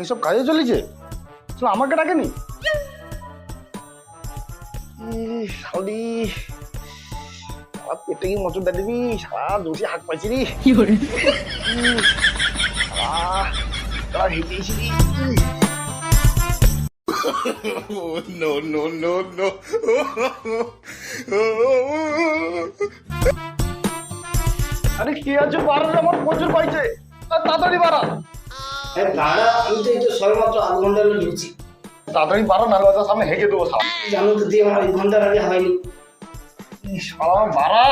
এইসব কাজে চলেছে? আসলে আমাকে ডাকেনি? শালি সারা পেটে কি মচর দিয়ে দিবি সারা জোশে হাত পাইছি রে সারা সারা হেঁটে no, no, no, no. আরে কে আছে? বাড়া আমার প্রচুর পাইছে। তাড়াতাড়ি বাড়া। দাদা আমি তো এই তো সবেমাত্র আধ ঘণ্টা হলো ঢুকছি। তাড়াতাড়ি না সামনে হেঁকে দেবো জানো তো দিয়ে আমার এক ঘণ্টার আগে হয়নি। ইস, সারা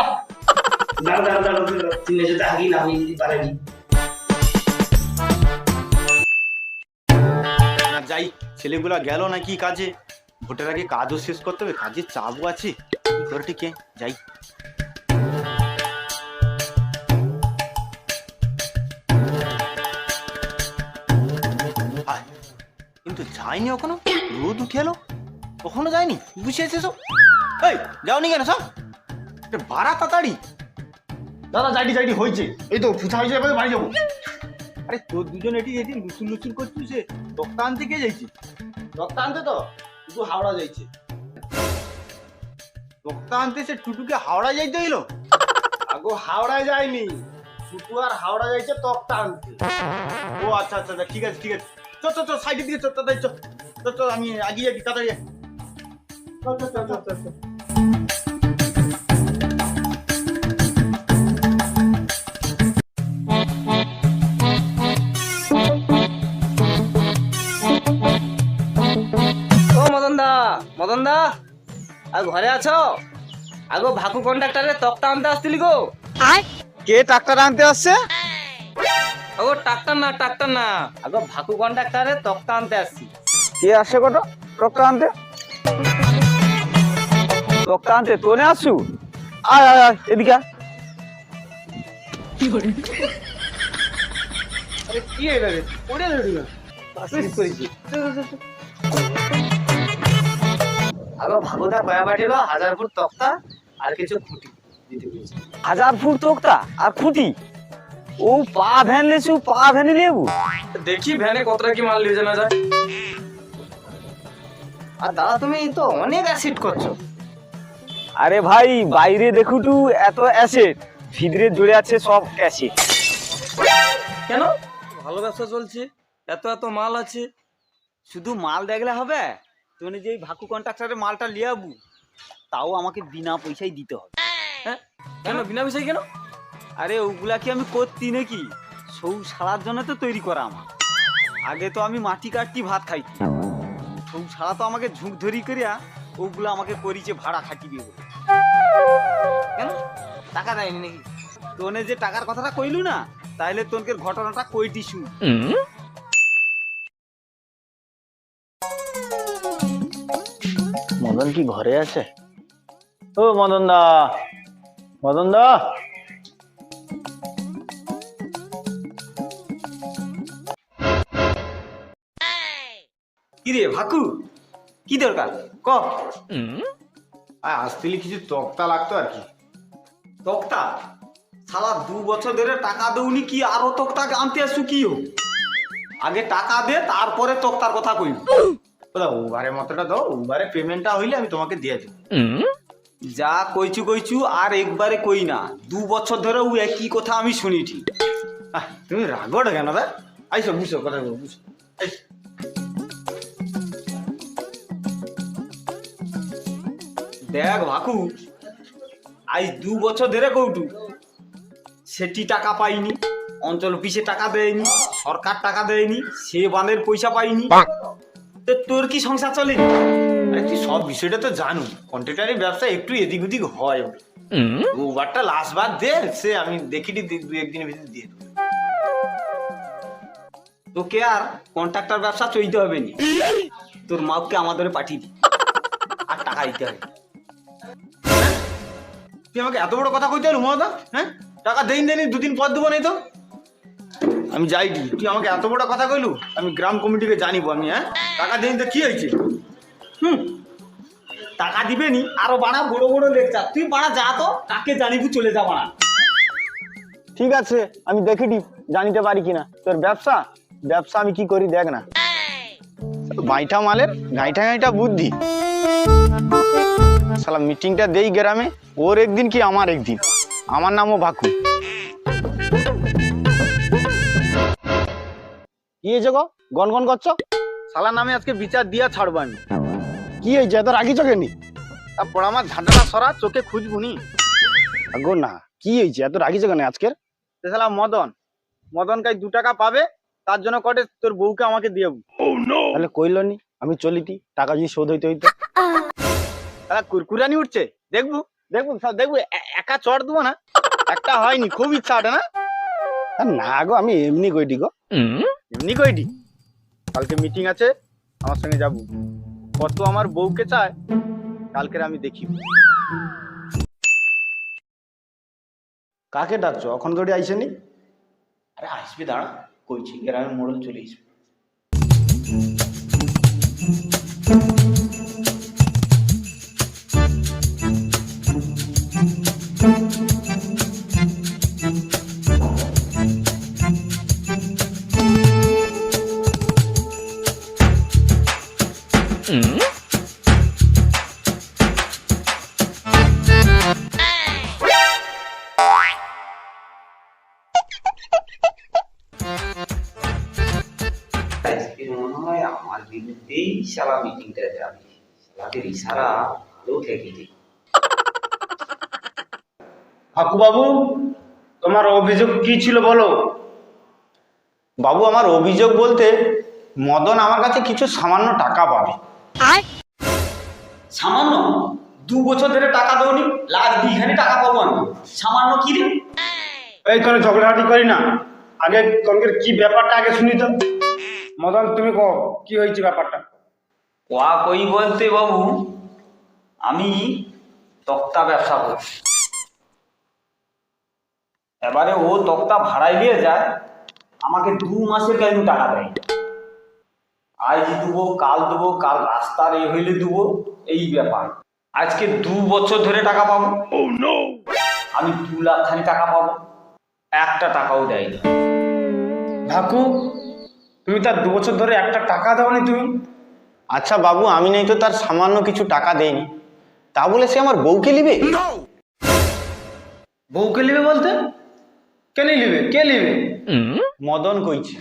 দাঁড়া দাঁড়া দাঁড়া দাঁড়া, তুই নিজেতে না আমি পারেনি যাই ছেলেগুলা গেল নাকি কাজে? ভোটের আগে কাজও শেষ করতে হবে কাজের চাপও আছে। টিকে যাই। কিন্তু যায়নি এখনও? রোদ উঠে এলো? কখনো যায়নি বুঝে এসেছ? এই যাওনি কেন সব বাড়া তাড়াতাড়ি। দাদা যাইটি যাইটি হয়েছে। এই তো ফুচা হয়েছে এবার বাড়ি যাব। আরে তোর দুজন এটি এটি লুচুন লুচুন করছিস সে তক্তা আনতে কে যাইছি? তক্তা আনতে তো টুটু হাওড়া যাইছে। তক্তা আনতে সে টুটুকে হাওড়া যাইতে হইল? আগো হাওড়ায় যায়নি। টুটু আর হাওড়া যাইছে তক্তা আনতে। ও আচ্ছা আচ্ছা আচ্ছা, ঠিক আছে ঠিক আছে। চ চ চ সাইডের দিকে চ তাড়াতাড়ি চ চ চ আমি আগিয়ে যাচ্ছি তাড়াতাড়ি। চ চ চ চ চ, ও মদন দা মদন দা আর ঘরে আছো? আগো ভাকু কন্ডাক্টরে তক্তা আনতে আসছিলি গো। কে ট্রাক্টর আনতে আসছে? ও ট্রাক্টর না ট্রাক্টর না। আগো ভাকু কন্ডাক্টরে তক্তা আনতে আসছি। কে আসছে কত টক্কা আনতে? টক্কা আনতে তোনে আসছু আয় আয় আয় এদিকে আয়। আরে কি হইল রে? ধরি না। করেছি আগো ভাকুদা কয়া পাঠিলো হাজার ফুট তক্তা আর কিছু খুঁটি দিতে হাজার ফুট টক্কা আর খুঁটি? ও পা ভ্যান লেছু পা ভ্যানে লেবু দেখি ভ্যানে কতটা কি মাল নিয়ে জানা যায়। আর দাদা তুমি তো অনেক অ্যাসিড করছ। আরে ভাই বাইরে দেখুটু এত অ্যাসেট ভিতরে জুড়ে আছে সব অ্যাসিড কেন? ভালো ব্যবসা চলছে এত এত মাল আছে। শুধু মাল দেখলে হবে? তুমি যে এই ভাকু কন্ট্রাক্টরে মালটা লিয়াবু তাও আমাকে বিনা পয়সায় দিতে হবে। হ্যাঁ? কেন? বিনা পয়সায় কেন? আরে ওগুলা কি আমি করতি নাকি? সৌ সারার জন্য তো তৈরি করা আমার। আগে তো আমি মাটি কাটতি ভাত খাইতি। সৌ সারা তো আমাকে ঝুঁক ধরি করিয়া ওগুলো আমাকে করিছে ভাড়া খাটিবে বলে কেন? টাকা দেয়নি নাকি? তোনে যে টাকার কথাটা কইলু না তাইলে তোনকে ঘটনাটা কইটি শুন। মদন কি ঘরে আছে? ও মদন দা মদন দা কি রে ভাকু? কি দরকার? ক। আর আসতে কিছু তক্তা লাগতো আর কি। তক্তা? সারা দু বছর ধরে টাকা দৌনি কি আরও তক্তা আনতে আসু কি? আগে টাকা দে তারপরে তক্তার কথা কই উবারের মতোটা দাও উবারে পেমেন্টটা হইলে আমি তোমাকে দিয়ে দেবো। যা কইছু কইছু আর একবারে কই না দু বছর ধরে ও একই কথা আমি শুনি ঠিক আহ, তুমি রাগোটা কেন দা আইসো বুঝছ কথা বলো দেখ ভাকু আজ দু বছর ধরে কৌটু। সেটি টাকা পাইনি অঞ্চল অফিসে টাকা দেয়নি সরকার টাকা দেয়নি সে বানের পয়সা পাইনি। তো তোর কি সংসার চলেনি তুই সব বিষয়টা তো জানো কন্ট্রাক্টারি ব্যবসা একটু এদিক ওদিক হয় উবারটা লাস্ট বার দে সে আমি দেখিনি দু একদিনের ভিতরে দিয়ে দেবো। তোকে আর কন্ট্রাক্টর ব্যবসা চইতে হবে নি। তোর মাকে আমাদের পাঠিয়ে দি। আর টাকা দিতে হবে তুই আমাকে এত বড় কথা কইতে হলো মমতা? হ্যাঁ? টাকা দেইন দেনি দুদিন পর দেবো নাই তো। আমি যাই দি। তুই আমাকে এত বড় কথা কইলু আমি গ্রাম কমিটিকে জানিব আমি হ্যাঁ? টাকা দেইন তো কি হয়েছে? হুম। টাকা দিবে নি আরও বাড়া বড় বড় লেকচার। তুই বাড়া যা তো কাকে জানিবু চলে যা বাড়া। ঠিক আছে আমি দেখে জানিতে পারি কিনা। তোর ব্যবসা? ব্যবসা আমি কি করি দেখ না। বাইটা মালের গাইটা গাইটা বুদ্ধি। শালা মিটিংটা দেই গ্রামে ওর একদিন কি আমার একদিন? আমার নামও বাকু কি হয়েছে গো? গনগন করছ? শালা নামে আজকে বিচার দিয়া ছাড়বো আমি। কি হয়েছে? এত রাগি চোখে নি? তারপর আমার ঝাঁটাটা সরা চোখে খুঁজবুনি আগো না কি হয়েছে? এত রাগি চোখে আজকের? সে শালা মদন। মদন কাই দু টাকা পাবে তার জন্য কটে তোর বউকে আমাকে দিয়ে তাহলে কইলো নি আমি চলিতি টাকা যদি শোধ হইতে হইতো। কুরকুরানি উঠছে। দেখব? দেখব? সব দেখব? একা চড় দেবো না? একটা হয়নি খুব ইচ্ছা ওঠে না? আর না গো আমি এমনি কইটি গো। এমনি কইটি কালকে মিটিং আছে আমার সঙ্গে যাব। কত আমার বউকে চায় কালকের আমি দেখি। কাকে ডাকছো? এখন ধরে আইসেনি আরে আসবে দাঁড়া। কইছি গ্রামের মোড়ল চলে আসবে আমার বিরুদ্ধেই শালা মিটিংটা যাবে। শালাদের ইশারা আরও ঠেকে দিই বাবু তোমার অভিযোগ কি ছিল বলো? বাবু আমার অভিযোগ বলতে মদন আমার কাছে কিছু সামান্য টাকা পাবে। সামান্য দু বছর ধরে টাকা দেওনি লাখ দুইখানি টাকা পাবো আমি। সামান্য কি রে? এই তোর ঝগড়াঝাটি করি না। আগে কনকের কি ব্যাপারটা আগে শুনি তো। মদন তুমি কো কি হয়েছে ব্যাপারটা? ওয়া কই বলতে বাবু আমি তক্তা ব্যবসা করি এবারে ও তক্তা ভাড়ায় নিয়ে যায় আমাকে দু মাসের কেন টাকা দেয়? আজ দেবো কাল দেবো কাল রাস্তার এ হইলে দেবো এই ব্যাপার। আজকে দু বছর ধরে টাকা পাবো। আমি দু লাখ খানি টাকা পাবো। একটা টাকাও দেয়নি। ধাকু তুমি তার দু বছর ধরে একটা টাকা দাওনি তুমি? আচ্ছা বাবু আমি নেই তো তার সামান্য কিছু টাকা দেয়নি তা বলে সে আমার বউকে নিবে? বউকে নিবে বলতে? কেন নিবে? কে নিবে? মদন কইছে।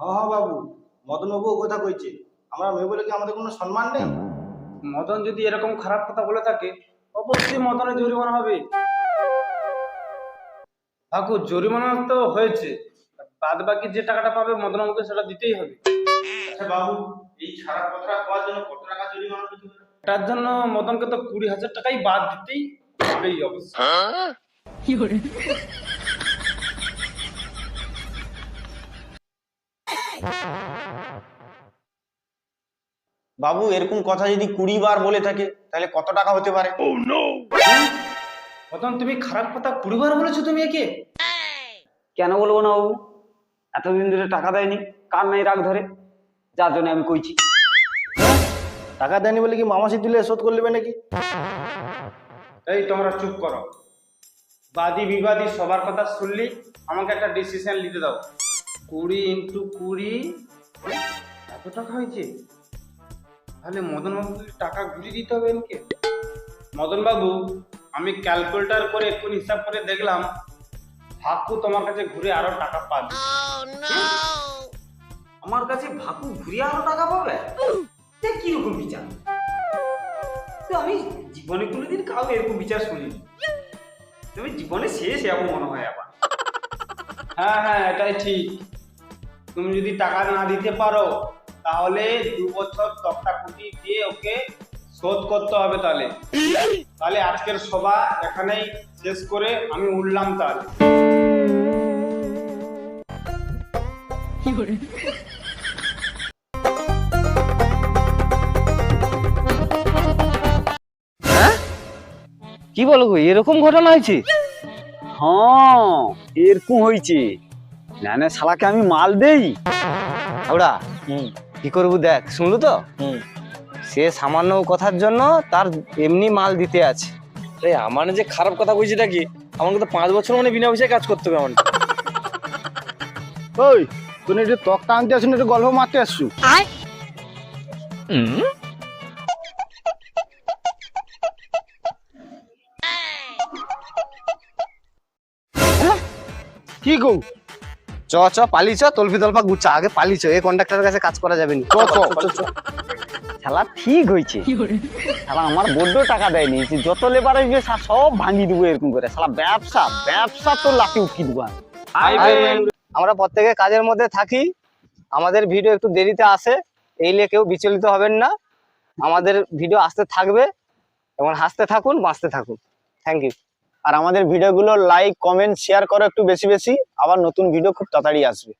হ্যাঁ হ্যাঁ বাবু। মদন বাবু ও কথা কইছে। আমরা মেয়ে বলে কি আমাদের কোনো সম্মান নেই? মদন যদি এরকম খারাপ কথা বলে থাকে অবশ্যই মদনের জরিমানা হবে। কাকু জরিমানা তো হয়েছে। বাদ বাকি যে টাকাটা পাবে মদন বাবুকে সেটা দিতেই হবে। আচ্ছা বাবু এই খারাপ কথা পাওয়ার জন্য কত টাকা জরিমানা দিতে হবে তার জন্য মদনকে তো কুড়ি হাজার টাকাই বাদ দিতেই হবেই অবশ্য বাবু এরকম কথা যদি কুড়ি বার বলে থাকে তাহলে কত টাকা হতে পারে? মদন তুমি খারাপ কথা কুড়ি বার বলেছ তুমি একে। কেন বলব না বাবু? এতদিন ধরে টাকা দেয়নি কার নাই রাগ ধরে। যার জন্য আমি কইছি। টাকা দেয়নি বলে কি মামাসি দিলে শোধ করে নেবে নাকি? এই তোমরা চুপ করো। বাদী বিবাদী সবার কথা শুনলি আমাকে একটা ডিসিশন নিতে দাও। কুড়ি ইন্টু কুড়ি এত টাকা হয়েছে? তাহলে মদন বাবুকে টাকা ঘুরিয়ে দিতে হবে এমকে মদনবাবু আমি ক্যালকুলেটর করে এখন হিসাব করে দেখলাম হাকু তোমার কাছে ঘুরে আরও টাকা পাবে। আমার কাছে ভাকু ঘুরিয়ে আরও টাকা পাবে? সে কীরকম বিচার? তো আমি জীবনে কোনোদিন কাউ এরকম বিচার শুনিনি। তুমি জীবনে শেষ এমন মনে হয় আবার। হ্যাঁ হ্যাঁ এটাই ঠিক। তুমি যদি টাকা না দিতে পারো তাহলে দু বছর তক্তা কুটি দিয়ে ওকে শোধ করতে হবে তাহলে। তাহলে আজকের সভা এখানেই শেষ করে আমি উঠলাম তাহলে। কি বলো এরকম ঘটনা হয়েছে? হ্যাঁ এরকম হয়েছে। না না শালাকে আমি মাল দেই। হাওড়া কি করব দেখ শুনলু তো? সে সামান্য কথার জন্য তার এমনি মাল দিতে আছে। আরে আমার যে খারাপ কথা কইছি নাকি আমাকে তো পাঁচ বছর মানে বিনা পয়সায় কাজ করতে হবে আমার। ওই তুই একটু তকটা আনতে আসুন একটু গল্প মারতে আসছু। হ্যাঁ? কি কৌ চ চ পালি চ তলফি তলফা গুচ্ছা। আগে পালি চ এই কন্ডাক্টরের কাছে কাজ করা যাবে না। চ চ খেলা ঠিক হয়েছে শালা আমার বড্ড টাকা দেয়নি। যে যত লেবার আসবে সব ভাঙি দেবো এরকম করে। শালা ব্যবসা ব্যবসা তো লাঠি উঠকি দেবো আমি। আমরা প্রত্যেকে কাজের মধ্যে থাকি। আমাদের ভিডিও একটু দেরিতে আসে। এই নিয়ে কেউ বিচলিত হবেন না। আমাদের ভিডিও আসতে থাকবে। এবং হাসতে থাকুন বাঁচতে থাকুন। থ্যাংক ইউ আর আমাদের ভিডিওগুলো লাইক কমেন্ট শেয়ার করো একটু বেশি বেশি। আবার নতুন ভিডিও খুব তাড়াতাড়ি আসবে।